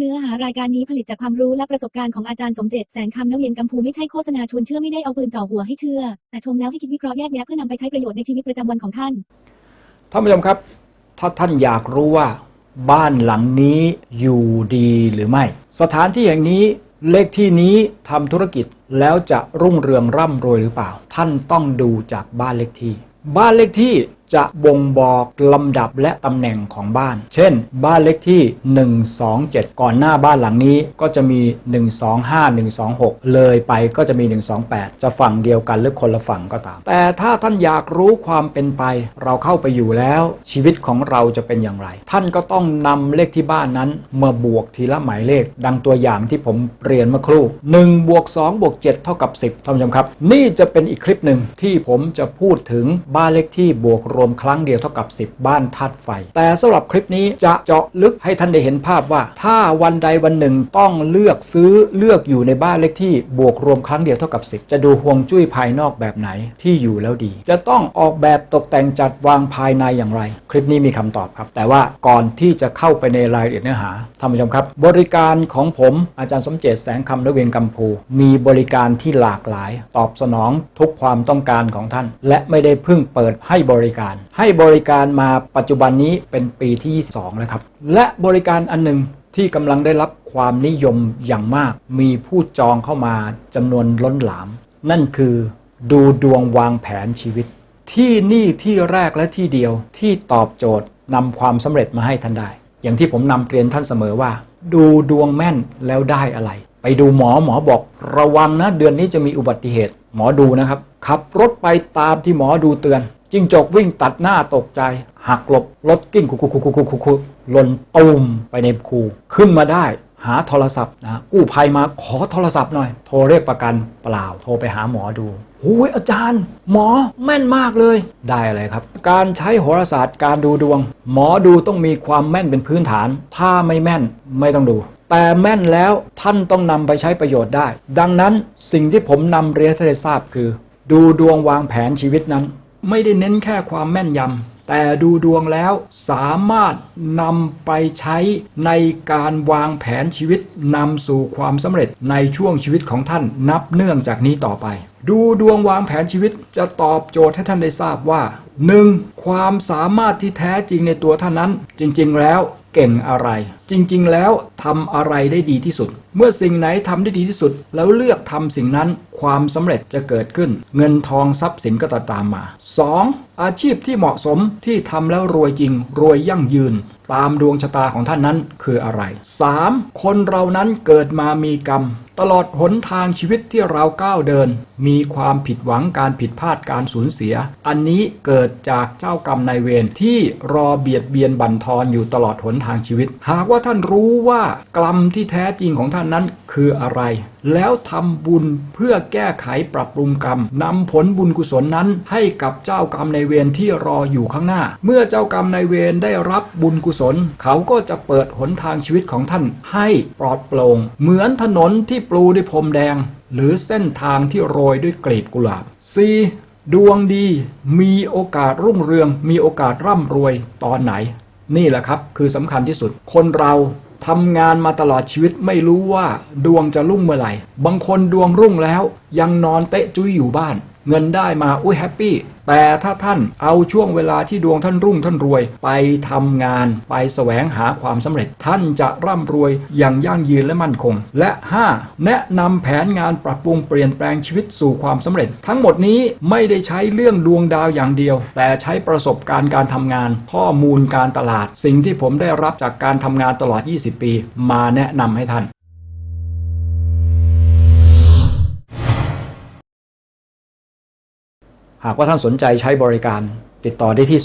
เนื้อหารายการนี้ผลิตจากความรู้และประสบการณ์ของอาจารย์สมเจตแสงคำนเวียนกัมพูไม่ใช่โฆษณาชวนเชื่อไม่ได้เอาปืนจ่อหัวให้เชื่อ แต่ชมแล้วให้คิดวิเคราะห์แยกแยะเพื่อนำไปใช้ประโยชน์ในชีวิตประจำวันของท่าน ท่านผู้ชมครับ ถ้าท่านอยากรู้ว่า บ้านหลังนี้อยู่ดีหรือไม่ สถานที่แห่งนี้เลขที่นี้ทำธุรกิจแล้วจะรุ่งเรืองร่ำรวยหรือเปล่า ท่านต้องดูจากบ้านเลขที่ บ้านเลขที่ จะบ่งบอกลำดับและตำแหน่งของบ้าน เช่น บ้านเลขที่ 127 ก่อนหน้าบ้านหลังนี้ก็จะมี 125 126 เลยไปก็จะมี 128 จะฝั่งเดียวกันหรือคนละฝั่งก็ตาม แต่ถ้าท่านอยากรู้ความเป็นไป เราเข้าไปอยู่แล้ว ชีวิตของเราจะเป็นอย่างไร ท่านก็ต้องนำเลขที่บ้านนั้นมาบวกทีละหมายเลข ดังตัวอย่างที่ผมเรียนเมื่อครู่1บวก2บวก7เท่ากับ 10ท่านผู้ชมครับ นี่จะเป็นอีกคลิปหนึ่งที่ผมจะพูดถึงบ้านเลขที่บวกรวมครั้งเดียวเท่ากับ 10 บ้านธาตุไฟ แต่สำหรับคลิปนี้จะเจาะลึกให้ท่านได้เห็นภาพว่า ถ้าวันใดวันหนึ่งต้องเลือกซื้อเลือกอยู่ในบ้านเลขที่บวกรวมครั้งเดียวเท่ากับ 10 จะดูห่วงจุ้ยภายนอกแบบไหนที่อยู่แล้วดี จะต้องออกแบบตกแต่งจัดวางภายในอย่างไร คลิปนี้มีคำตอบครับ แต่ว่าก่อนที่จะเข้าไปในรายละเอียดเนื้อหาท่านผู้ชมครับ บริการของผมอาจารย์สมเจตแสงคำระเวียงกัมพู มีบริการที่หลากหลาย ตอบสนองทุกความต้องการของท่าน และไม่ได้เพิ่งเปิดให้บริการให้บริการมาปัจจุบันนี้เป็นปีที่ 2 แล้วครับ และบริการอันหนึ่งที่กำลังได้รับความนิยมอย่างมาก มีผู้จองเข้ามาจำนวนล้นหลาม นั่นคือดูดวงวางแผนชีวิต ที่นี่ที่แรกและที่เดียวที่ตอบโจทย์นำความสำเร็จมาให้ท่านได้ อย่างที่ผมนำเรียนท่านเสมอว่า ดูดวงแม่นแล้วได้อะไร ไปดูหมอหมอบอก ระวังนะเดือนนี้จะมีอุบัติเหตุ หมอดูนะครับ ขับรถไปตามที่หมอดูเตือน จิ้งจกวิ่งตัดหน้าตกใจ หักหลบรถกิ้งคุกคุกคุกคุกคุคุหล่นตูมไปในคูขึ้นมาได้หาโทรศัพท์นะกู้ภัยมาขอโทรศัพท์หน่อย โทรเรียกประกันเปล่า โทรไปหาหมอดูโอ้ยอาจารย์ หมอแม่นมากเลย ได้อะไรครับ การใช้โหราศาสตร์การดูดวง หมอดูต้องมีความแม่นเป็นพื้นฐาน ถ้าไม่แม่นไม่ต้องดู แต่แม่นแล้วท่านต้องนำไปใช้ประโยชน์ได้ ดังนั้นสิ่งที่ผมนำเรียนให้ทราบคือ ดูดวงวางแผนชีวิตนั้น ไม่ได้เน้นแค่ความแม่นยำแต่ดูดวงแล้วสามารถนำไปใช้ในการวางแผนชีวิตนำสู่ความสำเร็จในช่วงชีวิตของท่านนับเนื่องจากนี้ต่อไป ดูดวงวางแผนชีวิตจะตอบโจทย์ให้ท่านได้ทราบว่า 1. ความสามารถที่แท้จริงในตัวท่านนั้น จริง ๆ แล้วเก่งอะไร จริงๆ แล้วทำอะไรได้ดีที่สุด เมื่อสิ่งไหนทำได้ดีที่สุด แล้วเลือกทำสิ่งนั้นความสำเร็จจะเกิดขึ้น เงินทองทรัพย์สินก็จะตามมา 2. อาชีพที่เหมาะสมที่ทำแล้วรวยจริง รวยยั่งยืน ตามดวงชะตาของท่านนั้นคืออะไร 3. คนเรานั้นเกิดมามีกรรม ตลอดหนทางชีวิตที่เราก้าวเดิน มีความผิดหวังการผิดพลาดการสูญเสีย อันนี้เกิดจากเจ้ากรรมนายเวรที่รอเบียดเบียนบั่นทอนอยู่ตลอดหนทางชีวิต หากว่าท่านรู้ว่ากรรมที่แท้จริงของท่านนั้นคืออะไร แล้วทำบุญเพื่อแก้ไขปรับปรุงกรรมนำผลบุญกุศลนั้น ให้กับเจ้ากรรมในเวรที่รออยู่ข้างหน้า เมื่อเจ้ากรรมในเวรได้รับบุญกุศล เขาก็จะเปิดหนทางชีวิตของท่านให้ปลอดโปร่งเหมือนถนนที่ปลูด้วยพรมแดง หรือเส้นทางที่โรยด้วยกลีบกุหลาบ 4. ดวงดีมีโอกาสรุ่งเรืองมีโอกาสร่ำรวยตอนไหน นี่แหละครับคือสำคัญที่สุด คนเราทำงานมาตลอดชีวิตไม่รู้ว่าดวงจะรุ่งเมื่อไหร่ บางคนดวงรุ่งแล้วยังนอนเตะจุ้ยอยู่บ้าน เงินได้มาอุ้ยแฮปปี้แต่ถ้าท่านเอาช่วงเวลาที่ดวงท่านรุ่งท่านรวย ไปทำงาน ไปแสวงหาความสำเร็จ ท่านจะร่ำรวยอย่างยั่งยืนและมั่นคง และ 5. แนะนำแผนงานปรับปรุงเปลี่ยนแปลงชีวิตสู่ความสำเร็จ ทั้งหมดนี้ไม่ได้ใช้เรื่องดวงดาวอย่างเดียว แต่ใช้ประสบการณ์การทำงาน ข้อมูลการตลาด สิ่งที่ผมได้รับจากการทำงานตลอด 20 ปี มาแนะนำให้ท่าน หากว่าท่านสนใจใช้บริการ ติดต่อได้ที่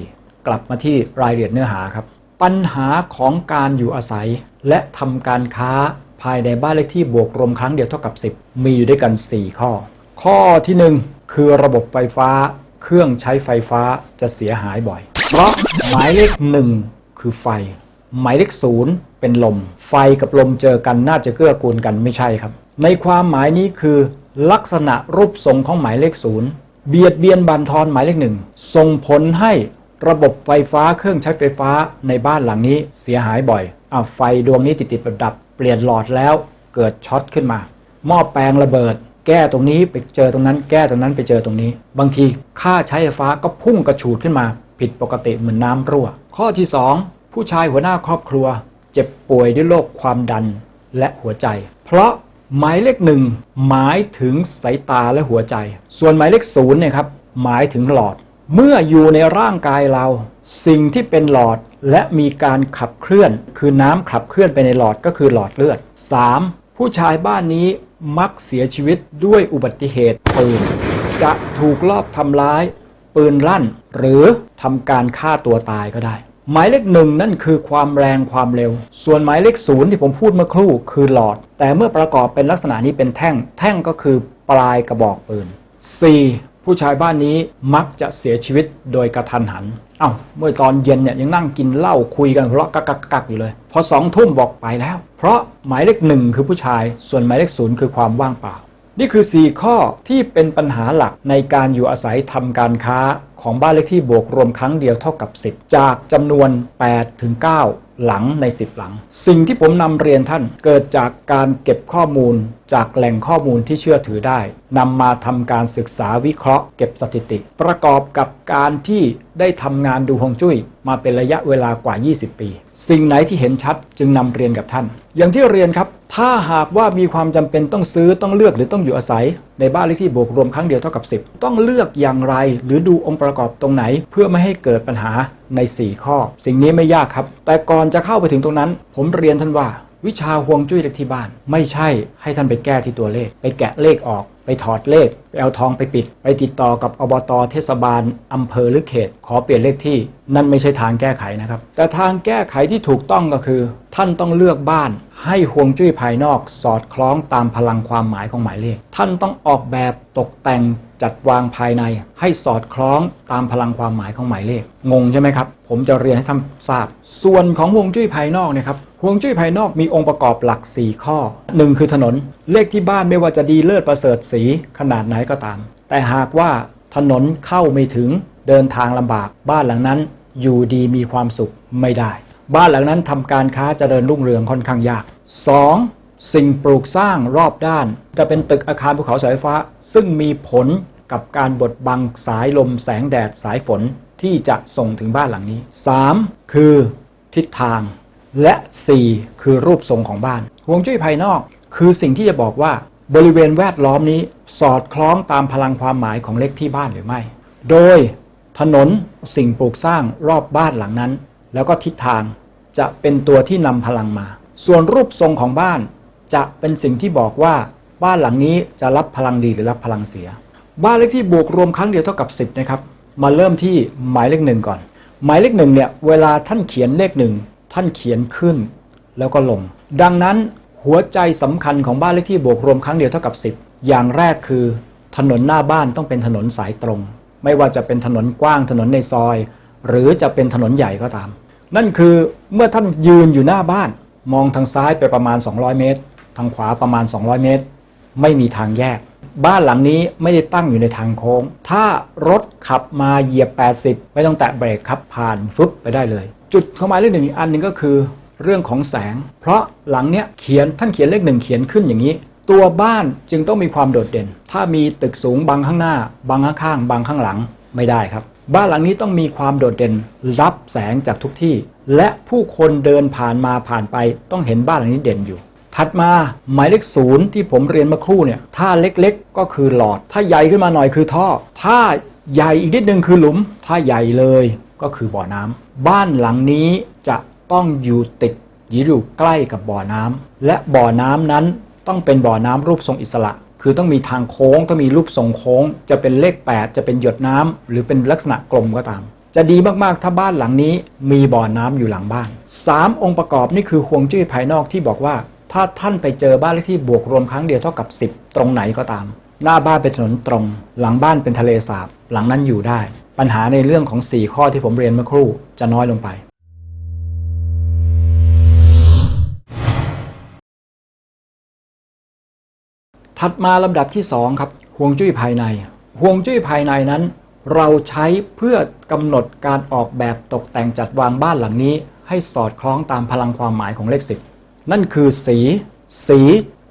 0817008644 กลับมาที่รายละเอียดเนื้อหาครับ ปัญหาของการอยู่อาศัย และทำการค้าภายในบ้านเลขที่บวกรวมครั้งเดียวเท่ากับ 10 มีอยู่ด้วยกัน 4 ข้อ ข้อที่ 1 คือระบบไฟฟ้า เครื่องใช้ไฟฟ้าจะเสียหายบ่อย เพราะหมายเลข 1 คือไฟ หมายเลขศูนย์เป็นลม ไฟกับลมเจอกันน่าจะเกื้อกูลกันไม่ใช่ครับ ในความหมายนี้คือ ลักษณะรูปทรงของหมายเลขศูนย์เบียดเบียนบันทอนหมายเลขหนึ่งส่งผลให้ระบบไฟฟ้าเครื่องใช้ไฟฟ้าในบ้านหลังนี้เสียหายบ่อยเอาไฟดวงนี้ติดติดๆดับเปลี่ยนหลอดแล้วเกิดช็อตขึ้นมา หม้อแปลงระเบิด แก้ตรงนี้ไปเจอตรงนั้น แก้ตรงนั้นไปเจอตรงนี้ บางทีค่าใช้ไฟฟ้าก็พุ่งกระฉูดขึ้นมา ผิดปกติเหมือนน้ำรั่ว ข้อที่ 2 ผู้ชายหัวหน้าครอบครัว เจ็บป่วยด้วยโรคความดันและหัวใจ เพราะ หมายเลขหนึ่งหมายถึงสายตาและหัวใจ ส่วนหมายเลขศูนย์เนี่ยครับหมายถึงหลอด เมื่ออยู่ในร่างกายเรา สิ่งที่เป็นหลอดและมีการขับเคลื่อน คือน้ำขับเคลื่อนไปในหลอดก็คือหลอดเลือด 3. ผู้ชายบ้านนี้มักเสียชีวิตด้วยอุบัติเหตุปืนจะถูกลอบทำร้าย ปืนลั่น หรือทำการฆ่าตัวตายก็ได้ หมายเลขหนึ่งนั่นคือความแรงความเร็ว ส่วนหมายเลขศูนย์ที่ผมพูดเมื่อครู่คือหลอด แต่เมื่อประกอบเป็นลักษณะนี้เป็นแท่ง แท่งก็คือปลายกระบอกปืน 4. ผู้ชายบ้านนี้มักจะเสียชีวิตโดยกระทันหัน เอ้า เมื่อตอนเย็นเนี่ยยังนั่งกินเหล้าคุยกันหัวเราะกักกักกักอยู่เลย พอสองทุ่มบอกไปแล้ว เพราะหมายเลขหนึ่งคือผู้ชาย ส่วนหมายเลขศูนย์คือความว่างเปล่า นี่คือ 4 ข้อที่เป็นปัญหาหลักในการอยู่อาศัยทำการค้า ของบ้านเลขที่บวกรวมครั้งเดียวเท่ากับ 10 จากจำนวน 8 ถึง 9 หลังใน 10 หลัง สิ่งที่ผมนำเรียนท่านเกิดจากการเก็บข้อมูล จากแหล่งข้อมูลที่เชื่อถือได้นำมาทำการศึกษาวิเคราะห์เก็บสถิติ ประกอบกับการที่ได้ทำงานดูฮวงจุ้ย มาเป็นระยะเวลากว่า 20 ปี สิ่งไหนที่เห็นชัดจึงนำเรียนกับท่าน อย่างที่เรียนครับ ถ้าหากว่ามีความจำเป็นต้องซื้อต้องเลือกหรือต้องอยู่อาศัย ในบ้านเลขที่บวกรวมครั้งเดียวเท่ากับ 10 ต้องเลือกอย่างไร หรือดูองค์ประกอบตรงไหน เพื่อไม่ให้เกิดปัญหาใน 4 ข้อ สิ่งนี้ไม่ยากครับ แต่ก่อนจะเข้าไปถึงตรงนั้น ผมเรียนท่านว่า วิชาฮวงจุ้ยเลขที่บ้าน ไม่ใช่ให้ท่านไปแก้ที่ตัวเลข ไปแกะเลขออก ไปถอดเลขไปเอาทองไปปิด ไปติดต่อกับอบตเทศบาลอำเภอหรือเขต ขอเปลี่ยนเลขที่ นั่นไม่ใช่ทางแก้ไขนะครับ แต่ทางแก้ไขที่ถูกต้องก็คือ ท่านต้องเลือกบ้าน ให้ฮวงจุ้ยภายนอก สอดคล้องตามพลังความหมายของหมายเลข ท่านต้องออกแบบตกแต่งจัดวางภายใน ให้สอดคล้องตามพลังความหมายของหมายเลข งงใช่ไหมครับ ผมจะเรียนให้ท่านทราบ ส่วนของฮวงจุ้ยภายนอกเนะครับ ฮวงจุ้ยภายนอกมีองค์ประกอบหลัก 4 ข้อ 1 คือถนน เลขที่บ้านไม่ว่าจะดีเลิศประเสริฐสีขนาดไหนก็ตาม แต่หากว่าถนนเข้าไม่ถึงเดินทางลำบาก บ้านหลังนั้นอยู่ดีมีความสุขไม่ได้ บ้านหลังนั้นทำการค้าเจริญรุ่งเรืองค่อนข้างยาก 2. สิ่งปลูกสร้างรอบด้าน จะเป็นตึกอาคารภูเขาสายฟ้า ซึ่งมีผลกับการบดบังสายลมแสงแดดสายฝนที่จะส่งถึงบ้านหลังนี้ 3. คือทิศทาง และ 4 คือรูปทรงของบ้านฮวงจุ้ยภายนอก คือสิ่งที่จะบอกว่าบริเวณแวดล้อมนี้สอดคล้องตามพลังความหมายของเลขที่บ้านหรือไม่ โดยถนนสิ่งปลูกสร้างรอบบ้านหลังนั้น แล้วก็ทิศทางจะเป็นตัวที่นำพลังมา ส่วนรูปทรงของบ้านจะเป็นสิ่งที่บอกว่าบ้านหลังนี้จะรับพลังดีหรือรับพลังเสีย บ้านเลขที่บวกรวมครั้งเดียวเท่ากับ 10นะครับ มาเริ่มที่หมายเลขหนึ่งก่อน หมายเลขหนึ่งเนี่ยเวลาท่านเขียนเลขหนึ่ง ท่านเขียนขึ้นแล้วก็ลง ดังนั้นหัวใจสำคัญของบ้านเลขที่บวกรวมครั้งเดียวเท่ากับ 10 อย่างแรกคือ ถนนหน้าบ้านต้องเป็นถนนสายตรง ไม่ว่าจะเป็นถนนกว้างถนนในซอย หรือจะเป็นถนนใหญ่ก็ตาม นั่นคือเมื่อท่านยืนอยู่หน้าบ้าน มองทางซ้ายไปประมาณ 200 เมตร ทางขวาประมาณ 200 เมตร ไม่มีทางแยก บ้านหลังนี้ไม่ได้ตั้งอยู่ในทางโค้ง ถ้ารถขับมาเหยียบ 80 ไม่ต้องแตะเบรกครับผ่านฟึบไปได้เลย จุดเข้ามายเรื่องหนึ่งอีกอันหนึ่งก็คือเรื่องของแสง เพราะหลังเนี้ยเขียนท่านเขียนเลขหนึ่งเขียนขึ้นอย่างนี้ ตัวบ้านจึงต้องมีความโดดเด่น ถ้ามีตึกสูงบังข้างหน้า บังข้างๆบังข้างหลังไม่ได้ครับ บ้านหลังนี้ต้องมีความโดดเด่น รับแสงจากทุกที่ และผู้คนเดินผ่านมาผ่านไป ต้องเห็นบ้านหลังนี้เด่นอยู่ ถัดมาหมายเลขศูนย์ที่ผมเรียนเมื่อครู่เนี่ยถ้าเล็กๆ ก็คือหลอด ถ้าใหญ่ขึ้นมาหน่อยคือท่อ ถ้าใหญ่อีกนิดนึงคือหลุม ถ้าใหญ่เลยก็คือบ่อน้ำ บ้านหลังนี้จะต้องอยู่ติดอยู่ใกล้กับบ่อน้ำและบ่อน้ำนั้นต้องเป็นบ่อน้ำรูปทรงอิสระ คือต้องมีทางโค้งต้องมีรูปทรงโค้ง จะเป็นเลข 8 จะเป็นหยดน้ำหรือเป็นลักษณะกลมก็ตาม จะดีมากๆถ้าบ้านหลังนี้มีบ่อน้ำอยู่หลังบ้าน 3 องค์ประกอบนี่คือฮวงจุ้ยภายนอกที่บอกว่า ถ้าท่านไปเจอบ้านเลขที่บวกรวมครั้งเดียวเท่ากับ 10 ตรงไหนก็ตาม หน้าบ้านเป็นถนนตรง หลังบ้านเป็นทะเลสาบหลังนั้นอยู่ได้ ปัญหาในเรื่องของ 4 ข้อที่ผมเรียนเมื่อครู่จะน้อยลงไป ถัดมาลำดับที่ 2 ครับห่วงจุ้ยภายในห่วงจุ้ยภายในนั้น เราใช้เพื่อกำหนดการออกแบบตกแต่งจัดวางบ้านหลังนี้ ให้สอดคล้องตามพลังความหมายของเลขสิบนั่นคือสี สี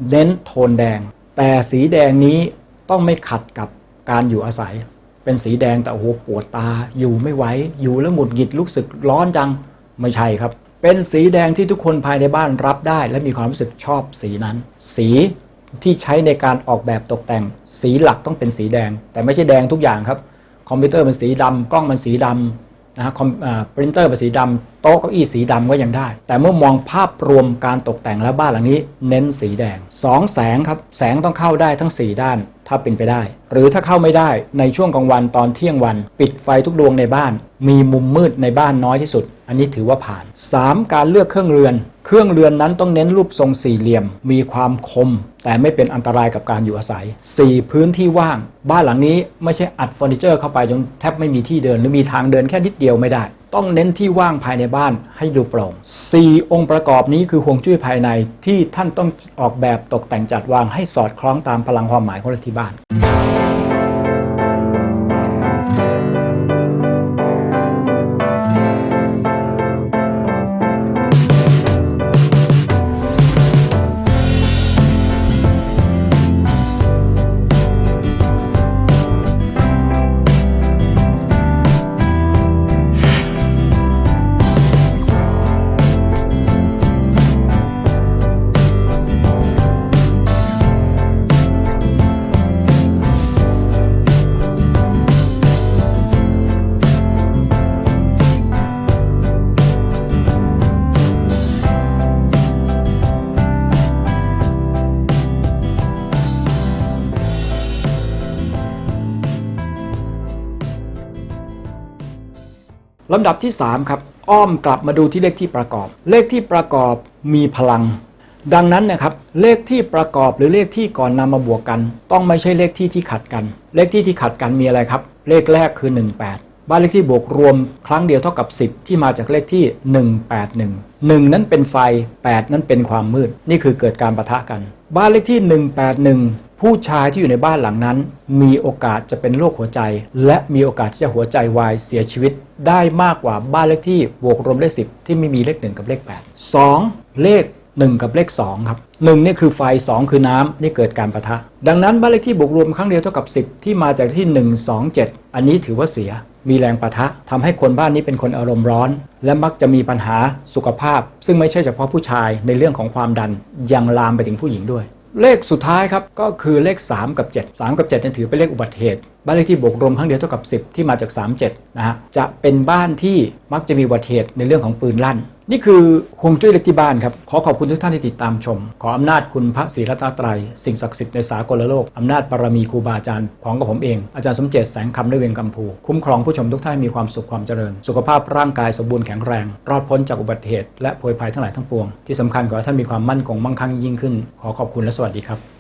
เน้นโทนแดง แต่สีแดงนี้ต้องไม่ขัดกับการอยู่อาศัย เป็นสีแดงแต่โอ้โหปวดตาอยู่ไม่ไหวอยู่แล้วหงุดหงิดรู้สึกร้อนจังไม่ใช่ครับ เป็นสีแดงที่ทุกคนภายในบ้านรับได้ และมีความรู้สึกชอบสีนั้น สีที่ใช้ในการออกแบบตกแต่ง สีหลักต้องเป็นสีแดง แต่ไม่ใช่แดงทุกอย่างครับ คอมพิวเตอร์เป็นสีดำกล้องมันสีดำนะฮะคอมอ่าปรินเตอร์เป็นสีดำ โต๊ะเก้าอี้สีดำก็ยังได้ แต่เมื่อมองภาพรวมการตกแต่งแล้วบ้านหลังนี้ เน้นสีแดงสองแสงครับ แสงต้องเข้าได้ทั้ง 4 ด้านถ้าเป็นไปได้ หรือถ้าเข้าไม่ได้ในช่วงกลางวันตอนเที่ยงวัน ปิดไฟทุกดวงในบ้าน มีมุมมืดในบ้านน้อยที่สุด อันนี้ถือว่าผ่าน 3. การเลือกเครื่องเรือน เครื่องเรือนนั้นต้องเน้นรูปทรงสี่เหลี่ยม มีความคม แต่ไม่เป็นอันตรายกับการอยู่อาศัย 4. พื้นที่ว่าง บ้านหลังนี้ไม่ใช่อัดเฟอร์นิเจอร์เข้าไปจนแทบไม่มีที่เดิน หรือมีทางเดินแค่นิดเดียวไม่ได้ต้องเน้นที่ว่างภายในบ้านให้ดูโปร่ง 4. องค์ประกอบนี้คือห่วงจุ้ยภายในที่ท่านต้องออกแบบตกแต่งจัดวางให้สอดคล้องตามพลังความหมายของเลขที่บ้าน ลำดับที่ 3 ครับ อ้อมกลับมาดูที่เลขที่ประกอบ เลขที่ประกอบมีพลัง ดังนั้นนะครับ เลขที่ประกอบหรือเลขที่ก่อนนำมาบวกกัน ต้องไม่ใช่เลขที่ที่ขัดกัน เลขที่ที่ขัดกันมีอะไรครับ เลขแรกคือ 18บ้านเลขที่บวกรวมครั้งเดียวเท่ากับ 10 ที่มาจากเลขที่ 181 1 นั้นเป็นไฟ 8 นั้นเป็นความมืด นี่คือเกิดการประทะกัน บ้านเลขที่ 181 ผู้ชายที่อยู่ในบ้านหลังนั้น มีโอกาสจะเป็นโรคหัวใจ และมีโอกาสที่จะหัวใจวายเสียชีวิต ได้มากกว่าบ้านเลขที่บวกรวมเลข10ที่ไม่มีเลข1กับเลข8 2เลข1กับเลข2ครับ1นี่คือไฟ2คือน้ำนี่เกิดการประทะ ดังนั้นบ้านเลขที่บวกรวมครั้งเดียวเท่ากับ10ที่มาจากที่1 2 7อันนี้ถือว่าเสียมีแรงประทะทำให้คนบ้านนี้เป็นคนอารมณ์ร้อน และมักจะมีปัญหาสุขภาพ ซึ่งไม่ใช่เฉพาะผู้ชายในเรื่องของความดันยังลามไปถึงผู้หญิงด้วย เลขสุดท้ายครับก็คือเลข 3 กับ 7 3 กับ7เนี่ยถือเป็นเลขอุบัติเหตุ บ้านเลขที่บวกรวมครั้งเดียวเท่ากับ 10 ที่มาจาก 37 นะฮะจะเป็นบ้านที่มักจะมีอุบัติเหตุในเรื่องของปืนลั่น นี่คือฮวงจุ้ยเลขที่บ้านครับ ขอขอบคุณทุกท่านที่ติดตามชม ขออำนาจคุณพระศรีรัตนตรัย สิ่งศักดิ์สิทธิ์ในสากลโลก อำนาจบารมีครูบาอาจารย์ของกับผมเอง อาจารย์สมเจตแสงคำด้วยเวงกัมพูคุ้มครองผู้ชมทุกท่านมีความสุขความเจริญ สุขภาพร่างกายสมบูรณ์แข็งแรง รอดพ้นจากอุบัติเหตุและโผยภัยทั้งหลายทั้งปวง ที่สำคัญขอให้ท่านมีความมั่นคงมั่งคั่งยิ่งขึ้น ขอขอบคุณและสวัสดีครับ